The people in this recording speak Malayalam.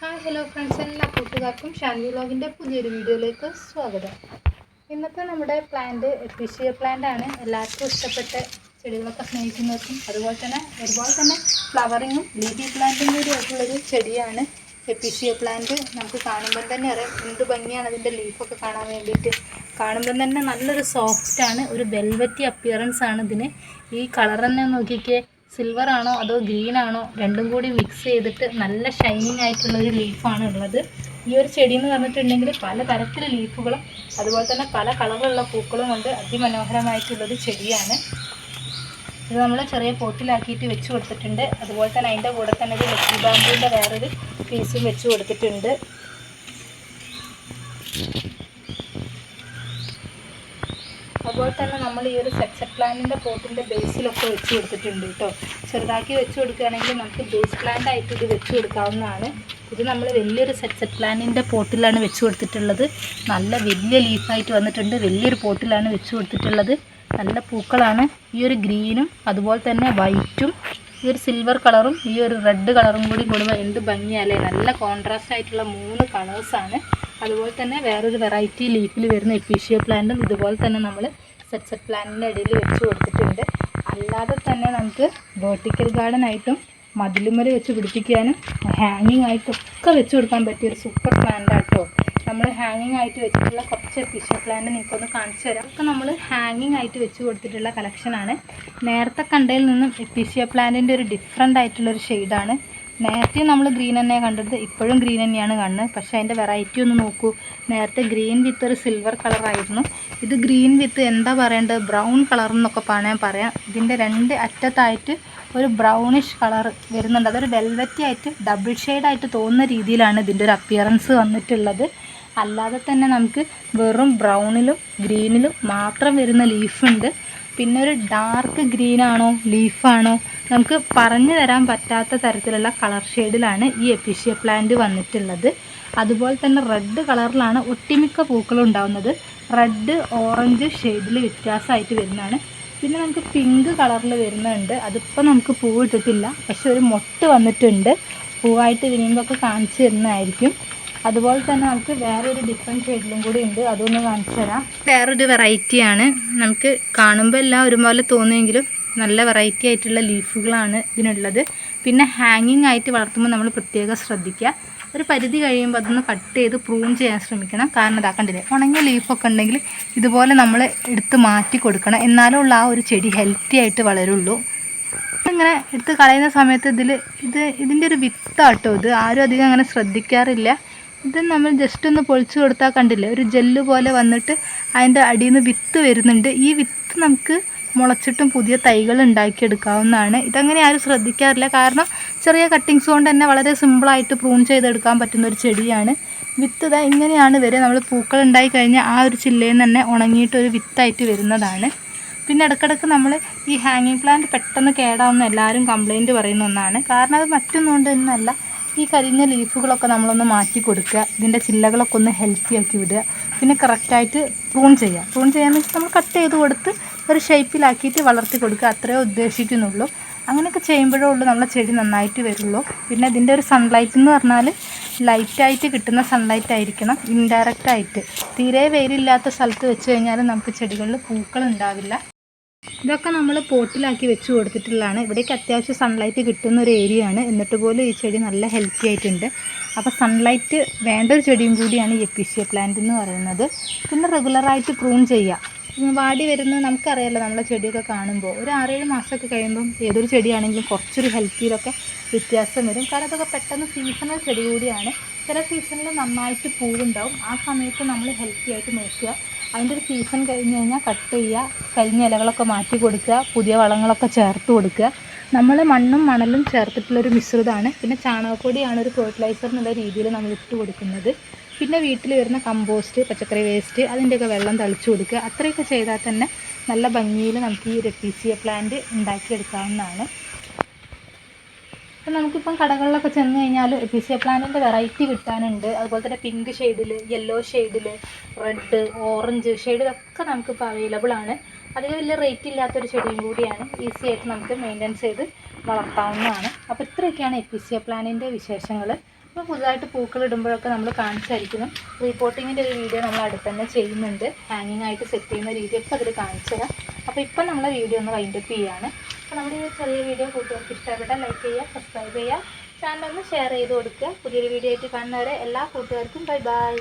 ഹായ് ഹലോ ഫ്രണ്ട്സ് എല്ലാ കൂട്ടുകാർക്കും ഷാൻവി വ്ളോഗിന്റെ പുതിയൊരു വീഡിയോയിലേക്ക് സ്വാഗതം. ഇന്നത്തെ നമ്മുടെ പ്ലാന്റ് എപ്പിഷ്യ പ്ലാന്റ് ആണ്. എല്ലാവർക്കും ഇഷ്ടപ്പെട്ട ചെടികളൊക്കെ സ്നേഹിക്കുന്നവർക്കും അതുപോലെ തന്നെ ഒരുപോലെ തന്നെ ഫ്ലവറിങ്ങും ലീഫി പ്ലാന്റും കൂടി ആയിട്ടുള്ളൊരു ചെടിയാണ്. എപ്പിഷ്യ പ്ലാന്റ് നമുക്ക് കാണുമ്പോൾ തന്നെ അറിയാം എന്ത് ഭംഗിയാണ് അതിന്റെ ലീഫൊക്കെ കാണാൻ വേണ്ടിയിട്ട്. കാണുമ്പോൾ തന്നെ നല്ലൊരു സോഫ്റ്റാണ് ഒരു വെൽവറ്റി അപ്പിയറൻസ് ആണ് ഇതിന്. ഈ കളർ തന്നെ നോക്കിക്കേ സിൽവർ ആണോ അതോ ഗ്രീൻ ആണോ രണ്ടും കൂടി മിക്സ് ചെയ്തിട്ട് നല്ല ഷൈനിങ് ആയിട്ടുള്ള ഒരു ലീഫാണ് ഉള്ളത്. ഈ ഒരു ചെടി എന്ന് പറഞ്ഞിട്ടുണ്ടെങ്കിൽ പല തരത്തിൽ ലീഫുകളും അതുപോലെ തന്നെ പല കളറിലുള്ള പൂക്കളും കൊണ്ട് അതിമനോഹരമായിട്ടുള്ളൊരു ചെടിയാണ്. ഇത് നമ്മൾ ചെറിയ പോട്ടിലാക്കിയിട്ട് വെച്ച് കൊടുത്തിട്ടുണ്ട്. അതുപോലെ തന്നെ അതിന്റെ കൂടെ തന്നെ ഒരു ലക്കി ബാമ്പൂന്റെ വേറൊരു പീസും വെച്ച് കൊടുത്തിട്ടുണ്ട്. അതുപോലെ തന്നെ നമ്മൾ ഈ ഒരു സെക്സർ പ്ലാന്റിന്റെ പോട്ടിന്റെ ബേസിലൊക്കെ വെച്ച് കൊടുത്തിട്ടുണ്ട് കേട്ടോ ചെറുതാക്കി വെച്ച് കൊടുക്കുകയാണെങ്കിൽ നമുക്ക് ബേസ് പ്ലാന്റ് ആയിട്ട് ഇത് വെച്ച് കൊടുക്കാവുന്നതാണ്. ഇത് നമ്മൾ വലിയൊരു സെക്സർ പ്ലാന്റിന്റെ പോട്ടിലാണ് വെച്ച് കൊടുത്തിട്ടുള്ളത്. നല്ല വലിയ ലീഫായിട്ട് വന്നിട്ടുണ്ട്. വലിയൊരു പോട്ടിലാണ് വെച്ച് കൊടുത്തിട്ടുള്ളത്. നല്ല പൂക്കളാണ്. ഈ ഒരു ഗ്രീനും അതുപോലെ തന്നെ വൈറ്റും ഈ ഒരു സിൽവർ കളറും ഈ ഒരു റെഡ് കളറും കൂടി കൂടുമ്പോൾ എന്ത് ഭംഗിയല്ലേ? നല്ല കോൺട്രാസ്റ്റ് ആയിട്ടുള്ള മൂന്ന് കളേഴ്സാണ് അതുപോലെ തന്നെ വേറൊരു വെറൈറ്റി ലീഫിൽ വരുന്ന എപ്പീഷ്യ പ്ലാന്റും ഇതുപോലെ തന്നെ നമ്മൾ സെറ്റ് സെറ്റ് പ്ലാന്റിന്റെ ഇടയിൽ വെച്ച് കൊടുത്തിട്ടുണ്ട്. അല്ലാതെ തന്നെ നമുക്ക് വേർട്ടിക്കൽ ഗാർഡൻ ആയിട്ടും മതിലുമല വെച്ച് പിടിപ്പിക്കാനും ഹാങ്ങിങ് ആയിട്ടും ഒക്കെ വെച്ച് കൊടുക്കാൻ പറ്റിയ ഒരു സൂപ്പർ പ്ലാന്റ് ആട്ടോ നമ്മൾ ഹാങ്ങിങ് ആയിട്ട് വെച്ചിട്ടുള്ള കുറച്ച് ഫിഷ് പ്ലാന്റ് നിങ്ങൾക്കൊന്ന് കാണിച്ചു തരാം. ഒക്കെ നമ്മൾ ഹാങ്ങിങ് ആയിട്ട് വെച്ച് കൊടുത്തിട്ടുള്ള കളക്ഷനാണ് നേരത്തെ കണ്ടതിൽ നിന്നും എപ്പിഷ്യ പ്ലാന്റിന്റെ ഒരു ഡിഫറെന്റ് ആയിട്ടുള്ളൊരു ഷെയ്ഡാണ് നേരത്തെ നമ്മൾ ഗ്രീൻ തന്നെ കണ്ടത്. ഇപ്പോഴും ഗ്രീൻ തന്നെയാണ് കാണുന്നത് പക്ഷേ അതിന്റെ വെറൈറ്റി ഒന്ന് നോക്കൂ. നേരത്തെ ഗ്രീൻ വിത്ത് ഒരു സിൽവർ കളറായിരുന്നു ഇത് ഗ്രീൻ വിത്ത് എന്താ പറയേണ്ടത്? ബ്രൗൺ കളർ എന്നൊക്കെ പറയാൻ പറയാം. ഇതിന്റെ രണ്ട് അറ്റത്തായിട്ട് ഒരു ബ്രൗണിഷ് കളർ വരുന്നുണ്ട്. അതൊരു വെൽവറ്റി ആയിട്ട് ഡബിൾ ഷെയ്ഡായിട്ട് തോന്നുന്ന രീതിയിലാണ് ഇതിന്റെ ഒരു അപ്പിയറൻസ് വന്നിട്ടുള്ളത്. അല്ലാതെ തന്നെ നമുക്ക് വെറും ബ്രൗണിലും ഗ്രീനിലും മാത്രം വരുന്ന ലീഫുണ്ട് പിന്നെ ഒരു ഡാർക്ക് ഗ്രീനാണോ ലീഫാണോ നമുക്ക് പറഞ്ഞു തരാൻ പറ്റാത്ത തരത്തിലുള്ള കളർ ഷെയ്ഡിലാണ് ഈ എപ്പിഷ്യ പ്ലാന്റ് വന്നിട്ടുള്ളത്. അതുപോലെ തന്നെ റെഡ് കളറിലാണ് ഒട്ടിമിക്ക പൂക്കളും ഉണ്ടാകുന്നത് റെഡ് ഓറഞ്ച് ഷെയ്ഡിൽ വ്യത്യാസമായിട്ട് വരുന്നതാണ്. പിന്നെ നമുക്ക് പിങ്ക് കളറിൽ വരുന്നുണ്ട്. അതിപ്പോൾ നമുക്ക് പൂവിട്ടിട്ടില്ല പക്ഷെ ഒരു മൊട്ട് വന്നിട്ടുണ്ട്. പൂവായിട്ട് വിനിയുമ്പോഴൊക്കെ കാണിച്ചു തരുന്നതായിരിക്കും. അതുപോലെ തന്നെ നമുക്ക് വേറൊരു ഡിഫറെന്റ് ഷെയ്ഡിലും കൂടി ഉണ്ട്. അതൊന്ന് കാണിച്ചു തരാം. വേറൊരു വെറൈറ്റിയാണ് നമുക്ക് കാണുമ്പോൾ എല്ലാം ഒരുപോലെ തോന്നുമെങ്കിലും നല്ല വെറൈറ്റി ആയിട്ടുള്ള ലീഫുകളാണ് ഇതിനുള്ളത്. പിന്നെ ഹാങ്ങിങ് ആയിട്ട് വളർത്തുമ്പോൾ നമ്മൾ പ്രത്യേകം ശ്രദ്ധിക്കുക. ഒരു പരിധി കഴിയുമ്പോൾ അതൊന്ന് കട്ട് ചെയ്ത് പ്രൂൺ ചെയ്യാൻ ശ്രമിക്കണം. കാരണം ഇതാ കണ്ടില്ലേ ഉണങ്ങിയ ലീഫൊക്കെ ഉണ്ടെങ്കിൽ ഇതുപോലെ നമ്മൾ എടുത്ത് മാറ്റി കൊടുക്കണം. എന്നാലും ഉള്ള ആ ഒരു ചെടി ഹെൽത്തി ആയിട്ട് വളരുള്ളൂ. ഇങ്ങനെ എടുത്ത് കളയുന്ന സമയത്ത് ഇതിൽ ഇത് ഇതിന്റെ ഒരു വിത്താട്ടോ ഇത്. ആരും അധികം അങ്ങനെ ശ്രദ്ധിക്കാറില്ല. ഇത് നമ്മൾ ജസ്റ്റ് ഒന്ന് പൊളിച്ചു കൊടുത്താൽ കണ്ടില്ലേ ഒരു ജെല്ല് പോലെ വന്നിട്ട് അതിന്റെ അടിയിൽ നിന്ന് വിത്ത് വരുന്നുണ്ട്. ഈ വിത്ത് നമുക്ക് മുളച്ചിട്ടും പുതിയ തൈകൾ ഉണ്ടാക്കിയെടുക്കാവുന്നതാണ്. ഇതങ്ങനെ ആരും ശ്രദ്ധിക്കാറില്ല. കാരണം ചെറിയ കട്ടിങ്സ് കൊണ്ട് തന്നെ വളരെ സിമ്പിളായിട്ട് പ്രൂൺ ചെയ്തെടുക്കാൻ പറ്റുന്ന ഒരു ചെടിയാണ്. വിത്ത് ഇതാ ഇങ്ങനെയാണ് വരെ നമ്മൾ പൂക്കൾ ഉണ്ടായി കഴിഞ്ഞാൽ ആ ഒരു ചില്ലയിൽ നിന്ന് തന്നെ ഉണങ്ങിയിട്ട് ഒരു വിത്തായിട്ട് വരുന്നതാണ്. പിന്നെ ഇടയ്ക്കിടയ്ക്ക് നമ്മൾ ഈ ഹാങ്ങിങ് പ്ലാന്റ് പെട്ടെന്ന് കേടാവുന്ന എല്ലാവരും കംപ്ലൈന്റ് പറയുന്ന ഒന്നാണ്. കാരണം അത് മറ്റൊന്നുകൊണ്ട് തന്നെയല്ല ഈ കരിഞ്ഞ ലീഫുകളൊക്കെ നമ്മളൊന്ന് മാറ്റി കൊടുക്കുക. ഇതിന്റെ ചില്ലകളൊക്കെ ഒന്ന് ഹെൽത്തി ആക്കി വിടുക. പിന്നെ കറക്റ്റായിട്ട് പ്രൂൺ ചെയ്യുക. പ്രൂൺ ചെയ്യാന്ന് വെച്ചാൽ നമ്മൾ കട്ട് ചെയ്ത് കൊടുത്ത് ഒരു ഷേപ്പിലാക്കിയിട്ട് വളർത്തി കൊടുക്കുക. അത്രേ ഉദ്ദേശിക്കുന്നുള്ളൂ. അങ്ങനെയൊക്കെ ചെയ്യുമ്പോഴേ ഉള്ളൂ നമ്മളെ ചെടി നന്നായിട്ട് വരുള്ളൂ. പിന്നെ ഇതിന്റെ ഒരു സൺലൈറ്റ് എന്ന് പറഞ്ഞാൽ ലൈറ്റായിട്ട് കിട്ടുന്ന സൺലൈറ്റ് ആയിരിക്കണം ഇൻഡയറക്റ്റ് ആയിട്ട്. തീരെ വെയിലില്ലാത്ത സ്ഥലത്ത് വെച്ച് കഴിഞ്ഞാൽ നമുക്ക് ചെടികളിൽ പൂക്കൾ ഉണ്ടാവില്ല. ഇതൊക്കെ നമ്മൾ പോട്ടിലാക്കി വെച്ച് കൊടുത്തിട്ടുള്ളതാണ്. ഇവിടേക്ക് അത്യാവശ്യം സൺലൈറ്റ് കിട്ടുന്ന ഒരു ഏരിയ ആണ്. എന്നിട്ട് പോലും ഈ ചെടി നല്ല ഹെൽത്തി ആയിട്ടുണ്ട്. അപ്പോൾ സൺലൈറ്റ് വേണ്ട ഒരു ചെടിയും കൂടിയാണ് ഈ എപ്പിഷ്യ പ്ലാന്റ് എന്ന് പറയുന്നത്. പിന്നെ റെഗുലറായിട്ട് പ്രൂൺ ചെയ്യുക. വാടി വരുന്നത് നമുക്കറിയാമല്ലോ നമ്മളെ ചെടിയൊക്കെ കാണുമ്പോൾ. ഒരു ആറേഴ് മാസമൊക്കെ കഴിയുമ്പം ഏതൊരു ചെടിയാണെങ്കിലും കുറച്ചൊരു ഹെൽത്തിയിലൊക്കെ വ്യത്യാസം വരും. കാരണം അതൊക്കെ പെട്ടെന്ന് സീസണൽ ചെടി കൂടിയാണ്. ചില സീസണിൽ നന്നായിട്ട് പൂവുണ്ടാവും. ആ സമയത്ത് നമ്മൾ ഹെൽത്തി ആയിട്ട് നോക്കുക. അതിന്റെ ഒരു സീസൺ കഴിഞ്ഞ് കഴിഞ്ഞാൽ കട്ട് ചെയ്യുക. കരിഞ്ഞ ഇലകളൊക്കെ മാറ്റി കൊടുക്കുക. പുതിയ വളങ്ങളൊക്കെ ചേർത്ത് കൊടുക്കുക. നമ്മൾ മണ്ണും മണലും ചേർത്തിട്ടുള്ളൊരു മിശ്രിതമാണ്. പിന്നെ ചാണകപ്പൊടിയാണ് ഒരു ഫെർട്ടിലൈസർ എന്നുള്ള രീതിയിൽ നമ്മൾ ഇട്ട് കൊടുക്കുന്നത്. പിന്നെ വീട്ടിൽ വരുന്ന കമ്പോസ്റ്റ് പച്ചക്കറി വേസ്റ്റ് അതിന്റെയൊക്കെ വെള്ളം തളിച്ചു കൊടുക്കുക. അത്രയൊക്കെ ചെയ്താൽ തന്നെ നല്ല ഭംഗിയിൽ നമുക്ക് ഈ റെപ്പീസിയ പ്ലാന്റ് ഉണ്ടാക്കിയെടുക്കാവുന്നതാണ്. അപ്പം നമുക്കിപ്പം കടകളിലൊക്കെ ചെന്ന് കഴിഞ്ഞാൽ റെപ്പീസിയ പ്ലാന്റിന്റെ വെറൈറ്റി കിട്ടാനുണ്ട്. അതുപോലെ തന്നെ പിങ്ക് ഷെയ്ഡിൽ യെല്ലോ ഷെയ്ഡിൽ റെഡ് ഓറഞ്ച് ഷെയ്ഡിലൊക്കെ നമുക്കിപ്പോൾ അവൈലബിൾ ആണ്. അധികം വലിയ റേറ്റ് ഇല്ലാത്തൊരു ചെടിയും കൂടിയാണ് ഈസി ആയിട്ട് നമുക്ക് മെയിന്റെനൻസ് ചെയ്ത് വളർത്താവുന്നതാണ്. അപ്പോൾ ഇത്രയൊക്കെയാണ് എപ്പിസിയ പ്ലാനിന്റെ വിശേഷങ്ങൾ അപ്പോൾ പുതുതായിട്ട് പൂക്കൾ ഇടുമ്പോഴൊക്കെ നമ്മൾ കാണിച്ചായിരിക്കുന്നു. റീപോർട്ടിങ്ങിന്റെ ഒരു വീഡിയോ നമ്മൾ അടുത്ത് തന്നെ ചെയ്യുന്നുണ്ട്. ഹാങ്ങിങ് ആയിട്ട് സെറ്റ് ചെയ്യുന്ന രീതിയൊക്കെ അതിൽ കാണിച്ചു തരാം അപ്പോൾ ഇപ്പം നമ്മളെ വീഡിയോ ഒന്ന് വൈൻഡ് അപ്പ് ചെയ്യുകയാണ് അപ്പോൾ നമ്മുടെ ഈ ചെറിയ വീഡിയോ കൂട്ടുകാർക്ക് ഇഷ്ടപ്പെട്ടാൽ ലൈക്ക് ചെയ്യുക സബ്സ്ക്രൈബ് ചെയ്യുക. ചാനൽ ഒന്ന് ഷെയർ ചെയ്ത് കൊടുക്കുക. പുതിയൊരു വീഡിയോ ആയിട്ട് കാണുന്നവരെ എല്ലാ കൂട്ടുകാർക്കും ബൈ ബൈ